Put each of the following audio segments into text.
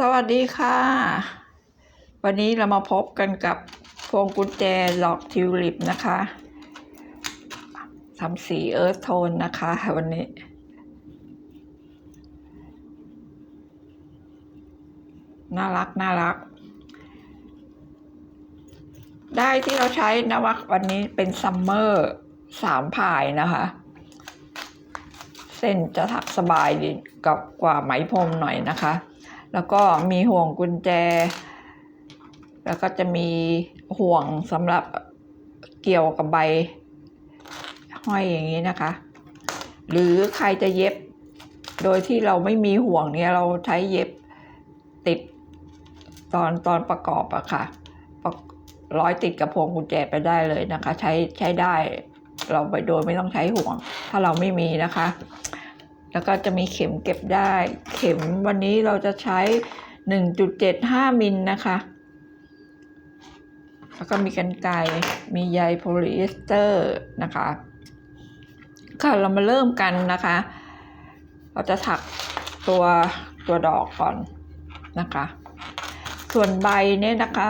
สวัสดีค่ะ วันนี้เรามาพบกันกับพวงกุญแจดอกทิวลิปนะคะทำสีเอิร์ธโทนนะคะ วันนี้ น่ารัก น่ารัก ได้ที่เราใช้นวักวันนี้เป็นซัมเมอร์สามพายนะคะ เส้นจะถักสบายดีกับกว่าไหมพรมหน่อยนะคะ แล้วก็มีห่วงกุญแจ แล้วก็จะมีห่วงสำหรับเกี่ยวกับใบ ห้อยอย่างนี้นะคะ หรือใครจะเย็บ โดยที่เราไม่มีห่วงเนี่ยเราใช้เย็บติดตอนตอนประกอบอะค่ะระร้อยติดกับพวงกุญแจไปได้เลยนะคะ ใช้ใช้ได้เราไปโดยไม่ต้องใช้ห่วง ถ้าเราไม่มีนะคะ แล้วก็จะมีเข็มเก็บได้ เข็มวันนี้เราจะใช้ 1.75 มิลนะคะ แล้วก็มีกันไกมีใยโพลีเอสเตอร์นะคะ ค่ะเรามาเริ่มกันนะคะ เราจะถักตัวตัวดอกก่อนนะคะ ส่วนใบเนี่ยนะคะ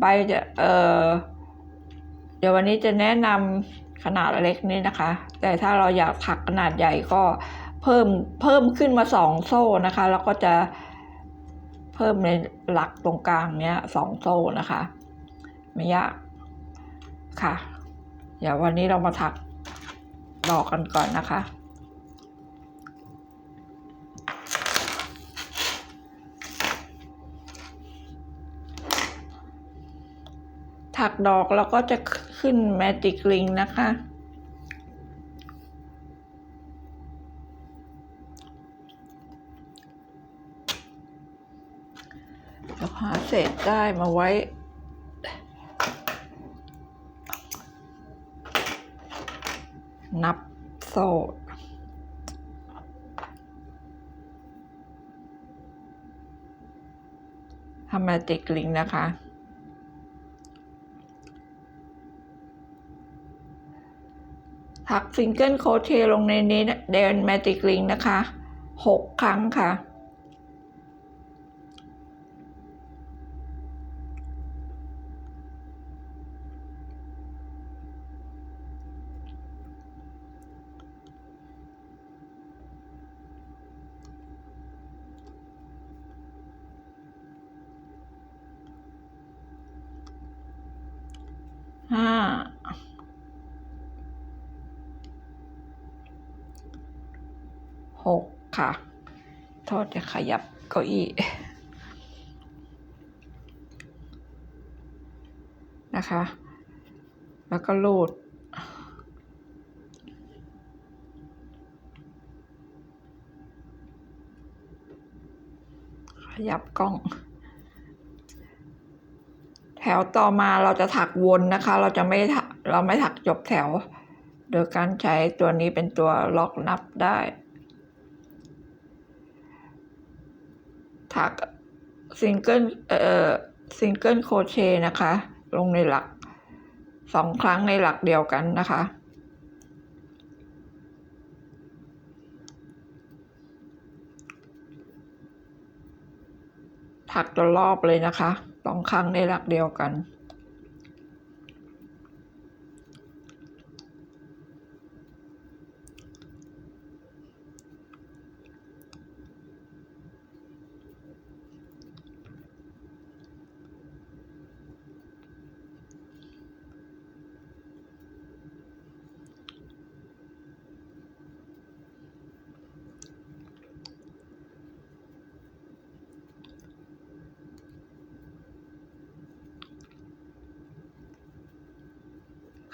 ใบจะเออเดี๋ยววันนี้จะแนะนำ นาดเล็กนี่นะคะ แต่ถ้าเราอยากถักขนาดใหญ่ก็เพิ่มเพิ่มขึ้นมาสองโซ่นะคะ แล้วก็จะเพิ่มในหลักตรงกลางเนี้ยสองโซ่นะคะ ไม่ยากค่ะ เดี๋ยววันนี้เรามาถักดอกกันก่อนนะคะ ถักดอกแล้วก็จะขึ้นแมจิกลิงนะคะ เราหาเศษได้มาไว้นับโซ่ทำแมจิกลิงนะคะ ถักซิงเกิลโคเชลงในนี้เดนแมติกลิงนะคะหกครั้งค่ะ ห้า ค่ะโทษจะขยับเก้าอี้นะคะ แล้วก็ลูด ขยับกล้อง แถวต่อมาเราจะถักวนนะคะ เราจะไม่ถักเราไม่ถักจบแถว โดยการใช้ตัวนี้เป็นตัวล็อกนับได้ ถักซิงเกิลเอ่อซิงเกิลโคเชนะคะ ลงในหลักสองครั้งในหลักเดียวกันนะคะ ถักจนรอบเลยนะคะสองครั้งในหลักเดียวกัน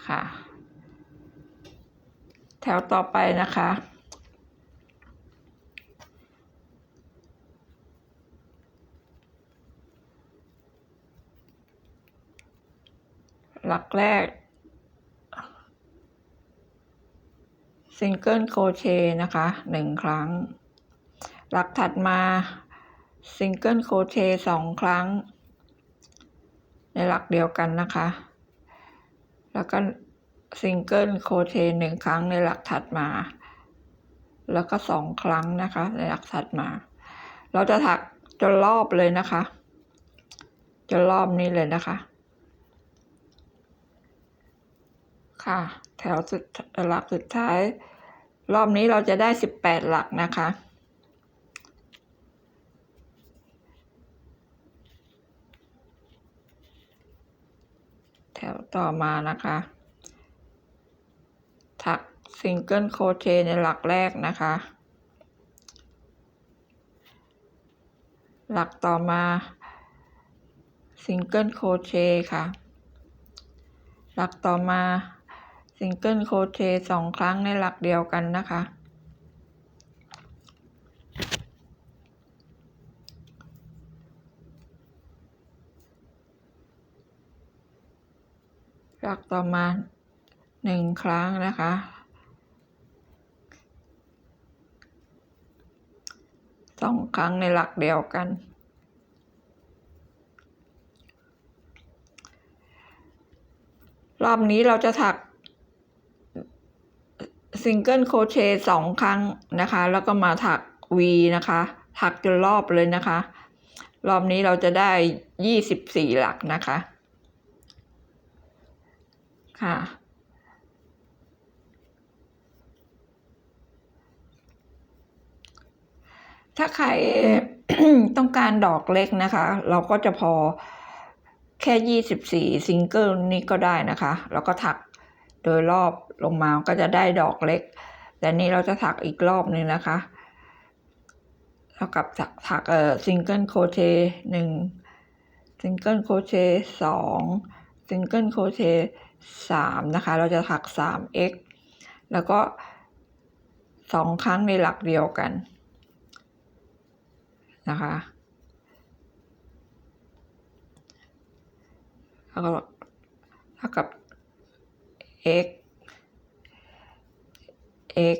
ค่ะ แถ วต่อไปนะคะ หลักแรกซิงเกิลโคเชนะคะหนึ่งครั้ง หลักถัดมาซิงเกิลโคเชสองครั้ง ในหลักเดียวกันนะคะ แล้วก็ ซิงเกิลโคเชหนึ่งครั้งในหลักถัดมา แล้วก็สองครั้งนะคะ ในหลักถัดมา เราจะถักจนรอบเลยนะคะ จนรอบนี้เลยนะคะ ค่ะ แถวสุดหลักสุดท้าย รอบนี้เราจะได้สิบแปดหลักนะคะแถวต่อมานะคะ ถักซิงเกิลโคเชในหลักแรกนะคะ หลักต่อมาซิงเกิลโคเชค่ะ หลักต่อมาซิงเกิลโคเชสองครั้งในหลักเดียวกันนะคะหลักต่อมา หนึ่งครั้งนะคะ สองครั้งในหลักเดียวกัน รอบนี้เราจะถักซิงเกิลโคเชสองครั้งนะคะ แล้วก็มาถัก V นะคะ ถักจนรอบเลยนะคะ รอบนี้เราจะได้ยี่สิบสี่หลักนะคะ ค่ะ ถ้าใครต้องการดอกเล็กนะคะ เราก็จะพอแค่ยี่สิบสี่ซิงเกิลนี้ก็ได้นะคะ แล้วก็ถักโดยรอบลงมาก็จะได้ดอกเล็ก แต่นี้เราจะถักอีกรอบหนึ่งนะคะเท่ากับถักถักเอ่อซิงเกิลโคเชหนึ่งซิงเกิลโคเชสองซิงเกิลโคเชสามนะคะ เราจะถักสาม x แล้วก็สองครั้งในหลักเดียวกัน นะคะ แล้วก็เท่ากับ x x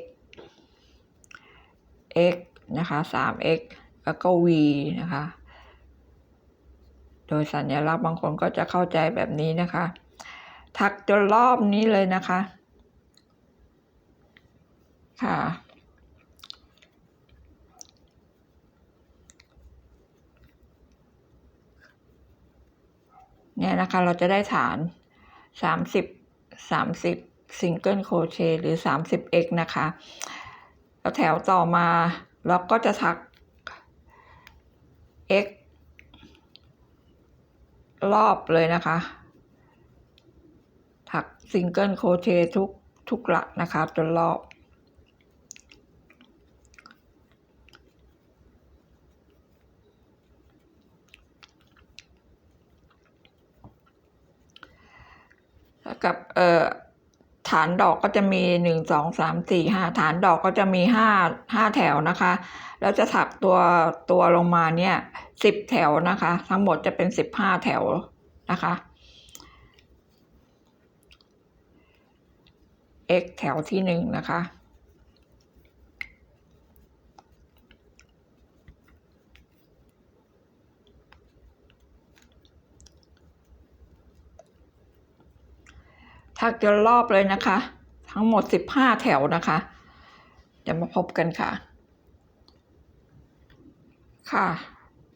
x นะคะสาม x แล้วก็ v นะคะ โดยสัญลักษณ์บางคนก็จะเข้าใจแบบนี้นะคะ ถักจนรอบนี้เลยนะคะ ค่ะ เนี่ยนะคะเราจะได้ฐานสามสิบสามสิบซิงเกิลโคเชหรือสามสิบ x นะคะแล้วแถวต่อมาเราก็จะถัก x รอบเลยนะคะ ถักซิงเกิลโคเชทุกทุกหลักนะคะจนรอบ กับเอ่อฐานดอกก็จะมีหนึ่งสองสามสี่ห้าฐานดอกก็จะมีห้าห้าแถวนะคะ แล้วจะถักตัวตัวลงมาเนี่ยสิบแถวนะคะ ทั้งหมดจะเป็นสิบห้าแถวนะคะ x แถวที่หนึ่งนะคะ ถักจนรอบเลยนะคะ ทั้งหมดสิบห้าแถวนะคะ เดี๋ยวมาพบกันค่ะ ค่ะ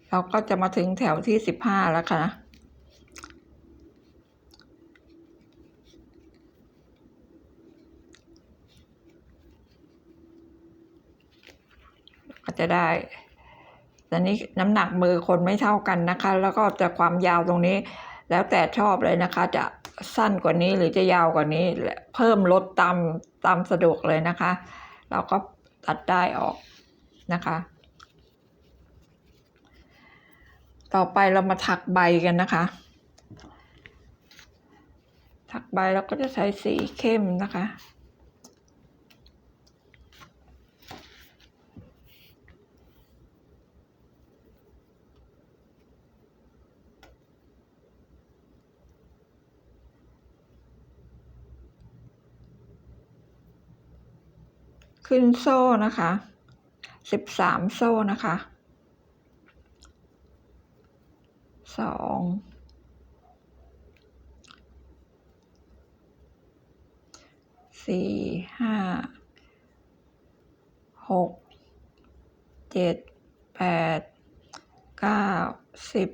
เราก็จะมาถึงแถวที่สิบห้าแล้วค่ะก็จะได้ตอนนี้น้ำหนักมือคนไม่เท่ากันนะคะ แล้วก็จะความยาวตรงนี้ แล้วแต่ชอบเลยนะคะจะ สั้นกว่านี้หรือจะยาวกว่านี้ เพิ่มลดตามตามสะดวกเลยนะคะ เราก็ตัดได้ออกนะคะ ต่อไปเรามาถักใบกันนะคะ ถักใบเราก็จะใช้สีเข้มนะคะ ขึ้นโซ่นะคะสิบสามโซ่นะคะสองสี่ห้าหกเจ็ดแปแปดเก้าสิบ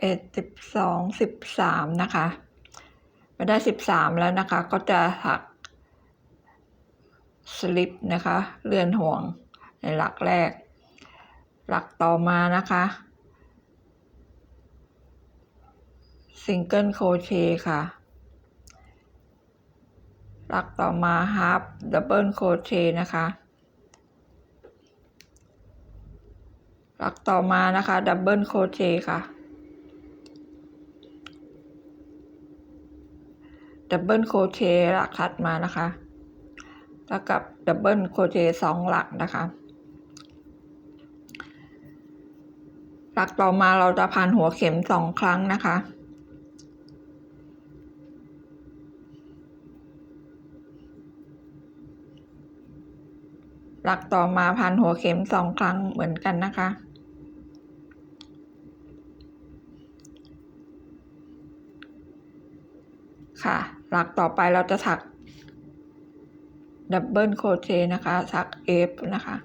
เอ็ดสิบสองสิบสามนะคะมาได้สิบสามแล้วนะคะ ก็จะหัก สลิปนะคะเลื่อนห่วงในหลักแรก หลักต่อมานะคะซิงเกิลโคเชค่ะ หลักต่อมาฮาร์ปดับเบิลโคเชนะคะ หลักต่อมานะคะดับเบิลโคเชค่ะดับเบิลโคเชหลักถัดมานะคะ แล้วกับดับเบิลโคเชสองหลักนะคะ หลักต่อมาเราจะพันหัวเข็มสองครั้งนะคะหลักต่อมาพันหัวเข็มสองครั้งเหมือนกันนะคะ ค่ะ หลักต่อไปเราจะถัก ดับเบิลโคเชนะคะถักเอฟนะคะ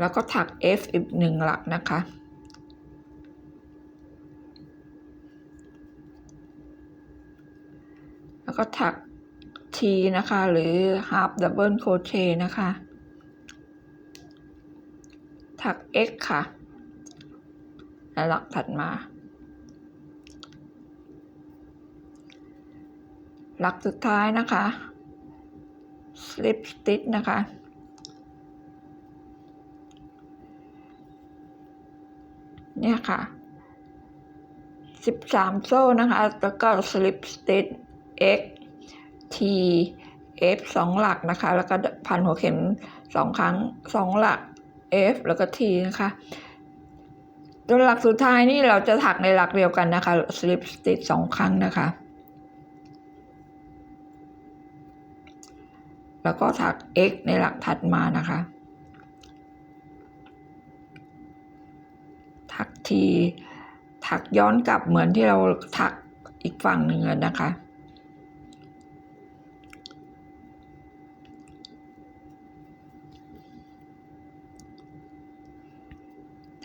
แล้วก็ถัก F อีกหนึ่งหลักนะคะ แล้วก็ถัก T นะคะ หรือ half double crochet นะคะ ถัก X ค่ะ และหลักถัดมา หลักสุดท้ายนะคะ slip stitch นะคะ เนี่ยค่ะสิบสามโซ่นะคะ แล้วก็ slip stitch x t f สองหลักนะคะ แล้วก็พันหัวเข็มสองครั้งสองหลัก f แล้วก็ t นะคะ ตัวหลักสุดท้ายนี่เราจะถักในหลักเดียวกันนะคะ slip stitch สองครั้งนะคะ แล้วก็ถัก x ในหลักถัดมานะคะ ถักทีถักย้อนกลับเหมือนที่เราถักอีกฝั่งหนึ่งนะคะ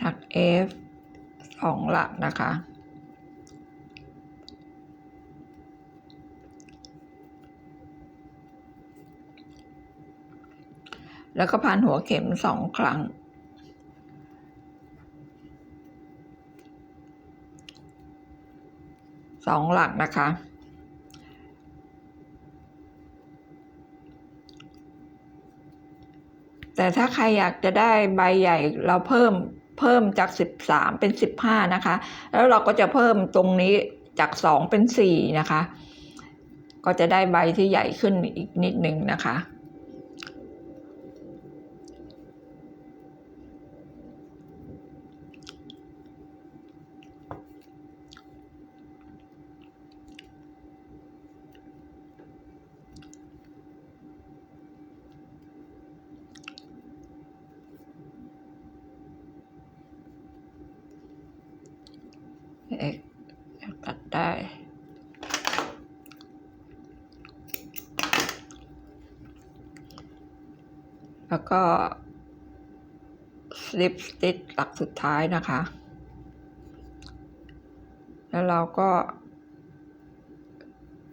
ถัก F สองหลักนะคะ แล้วก็พันหัวเข็มสองครั้ง สองหลักนะคะแต่ถ้าใครอยากจะได้ใบใหญ่เราเพิ่ม เพิ่มจาก 13 เป็น 15 นะคะ แล้วเราก็จะเพิ่มตรงนี้จาก 2 เป็น 4 นะคะ ก็จะได้ใบที่ใหญ่ขึ้นอีกนิดนึงนะคะ เอกตัดได้ แล้วก็ slip stitch หลักสุดท้ายนะคะ แล้วเราก็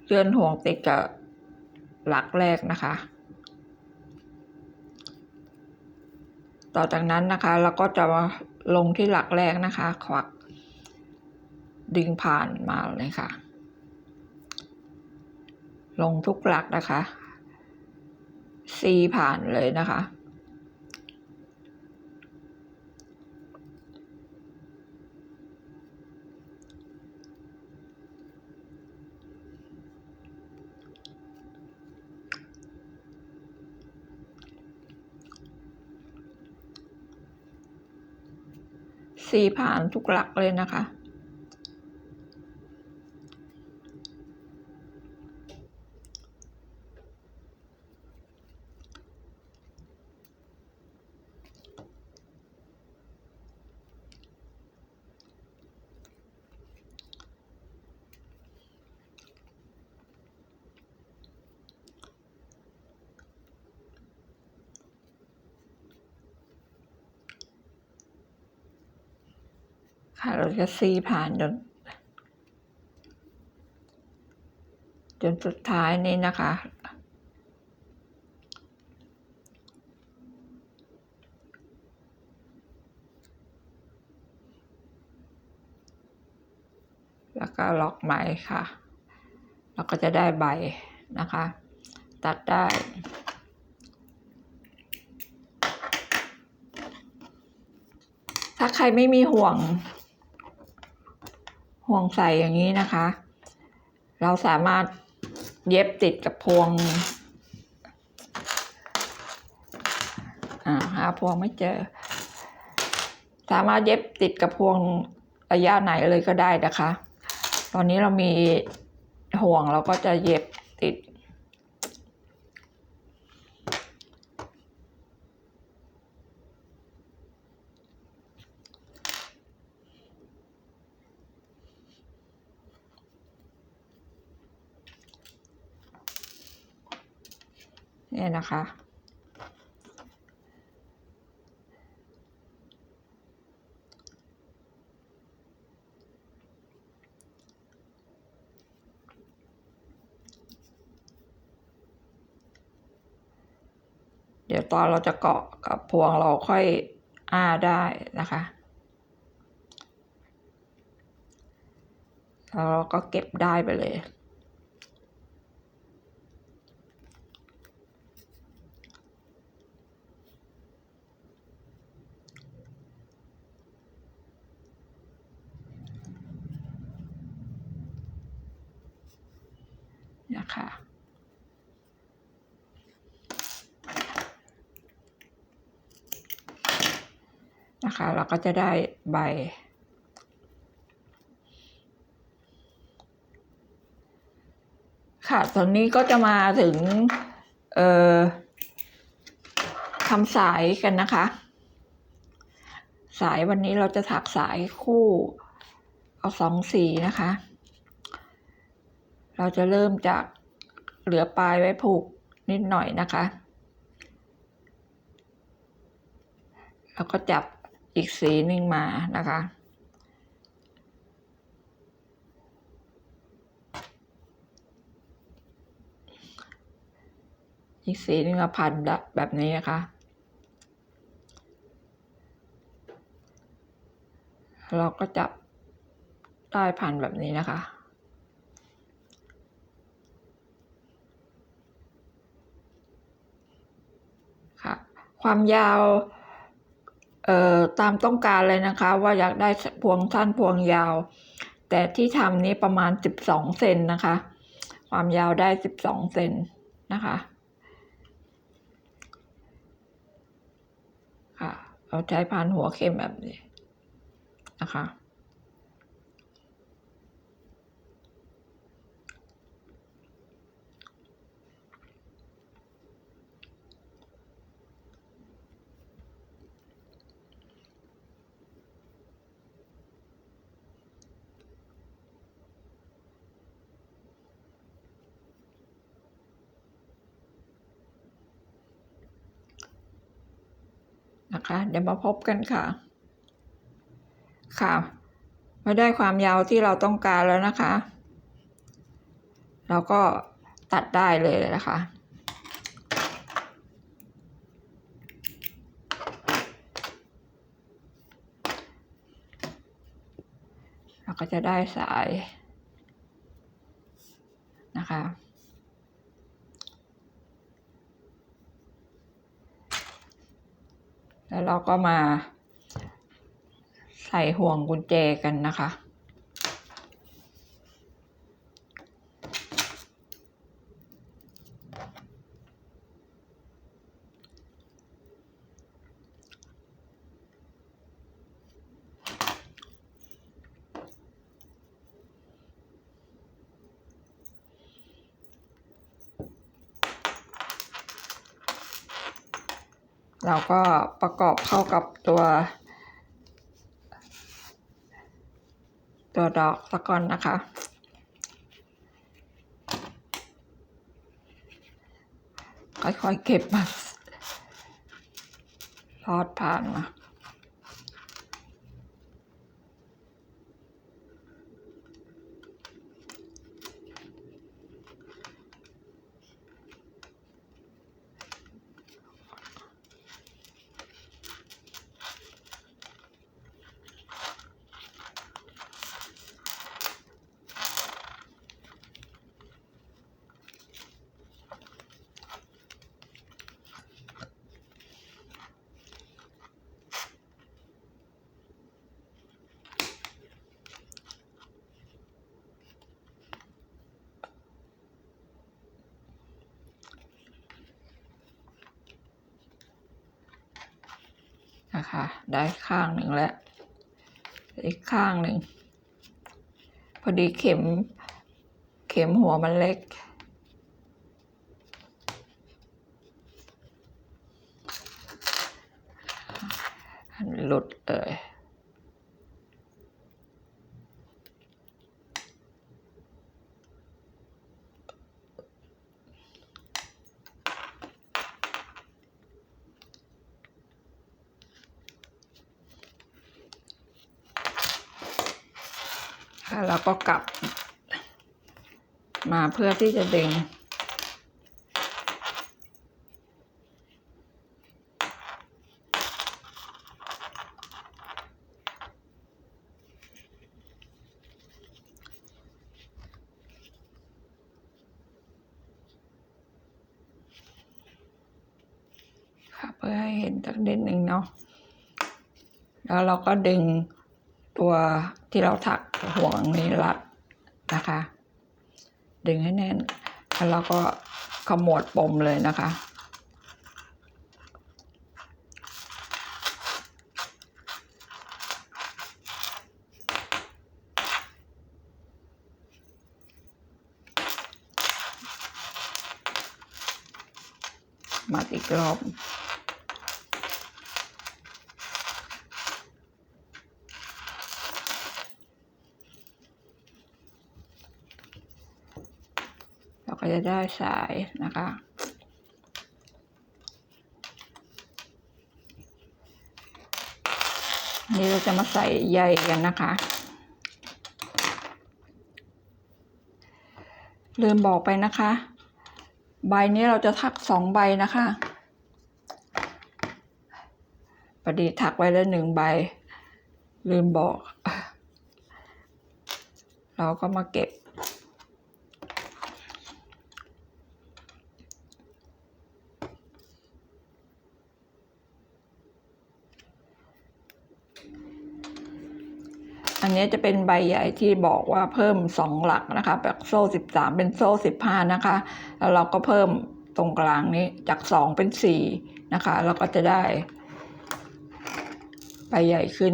เลื่อนห่วงติดกับหลักแรกนะคะ ต่อจากนั้นนะคะเราก็จะมาลงที่หลักแรกนะคะ ควักดึงผ่านมาเลยค่ะ ลงทุกหลักนะคะ C ผ่านเลยนะคะ C ผ่านทุกหลักเลยนะคะ ค่ะเราจะซีผ่านจนจนสุดท้ายนี้นะคะ แล้วก็ล็อกไหมค่ะแล้วก็จะได้ใบนะคะ ตัดได้ถ้าใครไม่มีห่วง ห่วงใส่อย่างนี้นะคะ เราสามารถเย็บติดกับพวงอ่าหาพวงไม่เจอ สามารถเย็บติดกับพวงระยะไหนเลยก็ได้นะคะ ตอนนี้เรามีห่วงเราก็จะเย็บติด เนี่ยนะคะ เดี๋ยวตอนเราจะเกาะกับพวงเราค่อยอ้าได้นะคะแล้วเราก็เก็บได้ไปเลย นะคะนะคะ เราก็จะได้ใบ ค่ะตอนนี้ก็จะมาถึง เอ่อทำสายกันนะคะ สายวันนี้เราจะถักสายคู่ เอาสองสีนะคะ เราจะเริ่มจากเหลือปลายไว้ผูกนิดหน่อยนะคะแล้วก็จับอีกสีหนึ่งมานะคะ อีกสีหนึ่งมาพันแบบนี้นะคะ เราก็จับใต้พันแบบนี้นะคะ ความยาวเอ่อตามต้องการเลยนะคะ ว่าอยากได้พวงสั้นพวงยาว แต่ที่ทำนี้ประมาณสิบสองเซนนะคะ ความยาวได้สิบสองเซนนะคะค่ะเราใช้พันหัวเข็มแบบนี้นะคะ นะคะ เดี๋ยวมาพบกันค่ะ ค่ะมาได้ความยาวที่เราต้องการแล้วนะคะ เราก็ตัดได้เลยนะคะเราก็จะได้สายนะคะ แล้วเราก็มาใส่ห่วงกุญแจกันนะคะ เราก็ประ กอบเข้ากับตัว ตัวดอกสะก่อนนะคะ ค่อยๆเก็บมาลอดผ่านมา นะคะ ได้ข้างหนึ่งแล้วอีกข้างหนึ่งพอดีเข็ม เข็มหัวมันเล็ก หลุดเลย ค่ะ แล้วก็กลับ มาเพื่อที่จะดึง ค่ะเพื่อให้เห็นสักนิดหนึ่งเนาะแล้วเราก็ดึงตัวที่เราถัก ห่วงนี้รัดนะคะ ดึงให้แน่น แล้วก็ขมวดปมเลยนะคะ มัดอีกรอบ เราก็ จะได้สายนะคะ นี่เราจะมาใส่ใยกันนะคะ ลืมบอกไปนะคะ ใบนี้เราจะถักสองใบนะคะพอดีถักไว้แล้วหนึ่งใบ ลืมบอก เราก็มาเก็บ อันนี้จะเป็นใบใหญ่ที่บอกว่าเพิ่มสองหลักนะคะแบบโซ่สิบสามเป็นโซ่สิบห้านะคะ แล้วเราก็เพิ่มตรงกลางนี้จากสองเป็นสี่นะคะ เราก็จะได้ใบใหญ่ขึ้น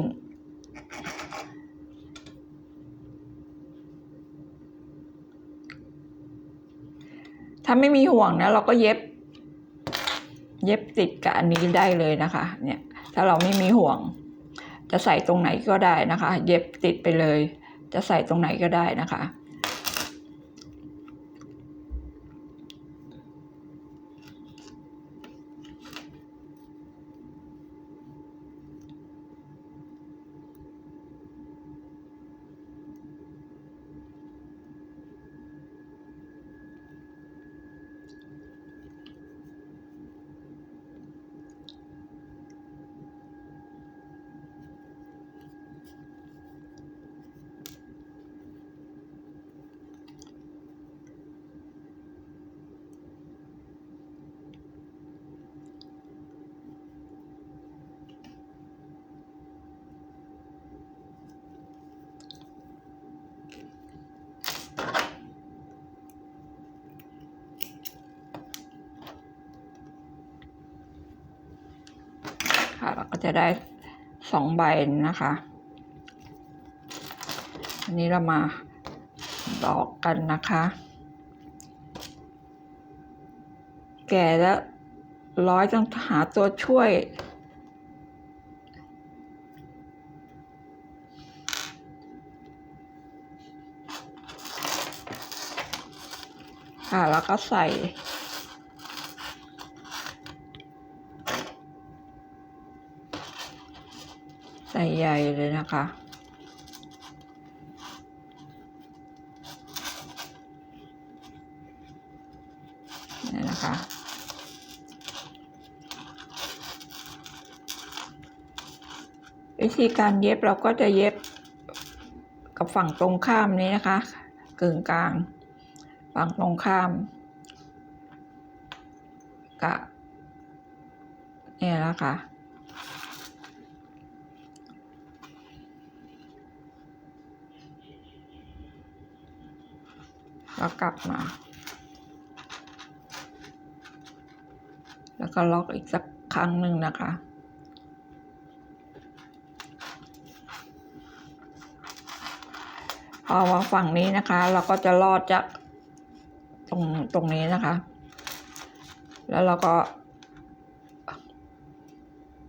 ถ้าไม่มีห่วงนะเราก็เย็บ เย็บติดกับอันนี้ได้เลยนะคะ เนี่ย ถ้าเราไม่มีห่วง จะใส่ตรงไหนก็ได้นะคะ เย็บติดไปเลย จะใส่ตรงไหนก็ได้นะคะ ก็จะได้สองใบนะคะ อันนี้เรามาดอกกันนะคะ แก่แล้วร้อยต้องหาตัวช่วยค่ะแล้วก็ใส่ ใส่เลยนะคะนี่นะคะวิธีการเย็บเราก็จะเย็บกับฝั่งตรงข้ามนี้นะคะกึ่งกลาง ฝั่งตรงข้ามกะเนี่ยนะคะ ก็กลับมา แล้วก็ล็อกอีกสักครั้งหนึ่งนะคะ พอมาฝั่งนี้นะคะ เราก็จะลอดจากตรงตรงนี้นะคะ แล้วเราก็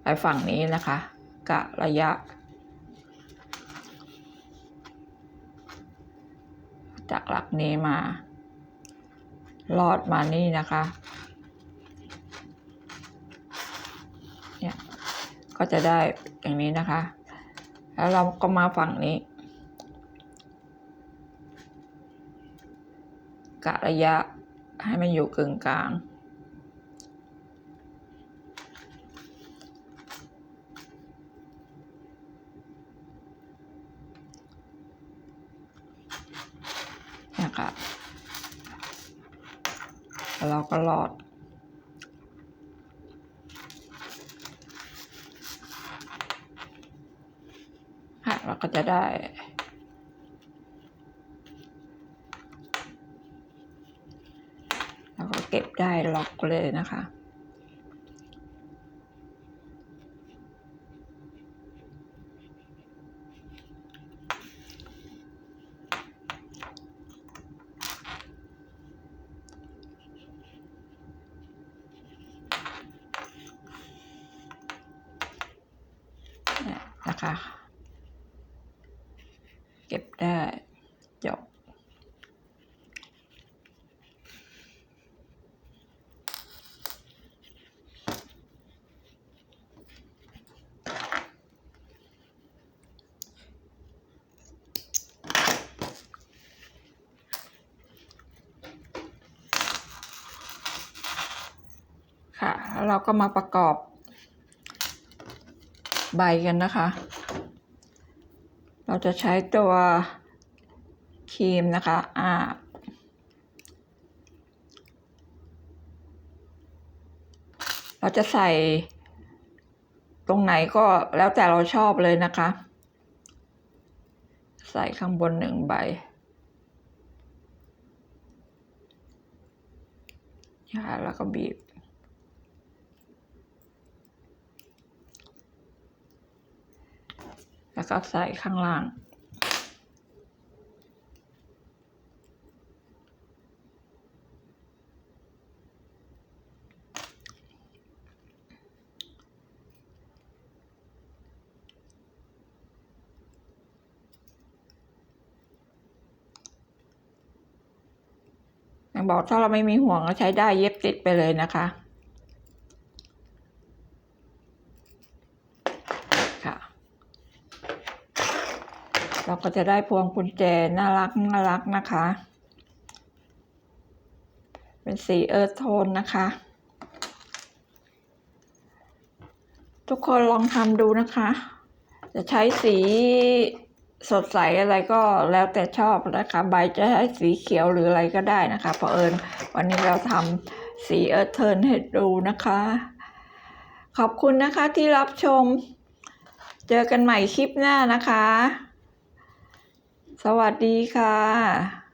ไปฝั่งนี้นะคะ กะระยะ จากหลักนี้มา ลอดมานี่นะคะเนี่ยก็จะได้อย่างนี้นะคะ แล้วเราก็มาฝั่งนี้กะระยะให้มันอยู่กึ่งกลาง เนี่ยค่ะแล้ว เราก็ลอด ค่ะเราก็จะได้แล้วก็เก็บได้ล็อกเลยนะคะ เนี่ยนะคะ เก็บได้จบ ค่ะแล้วเราก็มาประกอบใบกันนะคะ เราจะใช้ตัวครีมนะคะอ่าเราจะใส่ตรงไหนก็แล้วแต่เราชอบเลยนะคะ ใส่ข้างบนหนึ่งใบนะคะแล้วก็บีบ แล้วก็ใส่ข้างล่างอย่าง บอกถ้าเราไม่มีห่วงก็ใช้ได้เย็บติดไปเลยนะคะ เรา ก็จะได้พวงกุญแจน่ารักน่ารักนะคะ เป็นสีเอิร์ธโทนนะคะ ทุกคนลองทำดูนะคะ จะใช้สีสดใสอะไรก็แล้วแต่ชอบนะคะ ใบจะใช้สีเขียวหรืออะไรก็ได้นะคะเพราะเอิญวันนี้เราทำสีเอิร์ธเทินให้ดูนะคะ ขอบคุณนะคะที่รับชม เจอกันใหม่คลิปหน้านะคะ สวัสดีค่ะ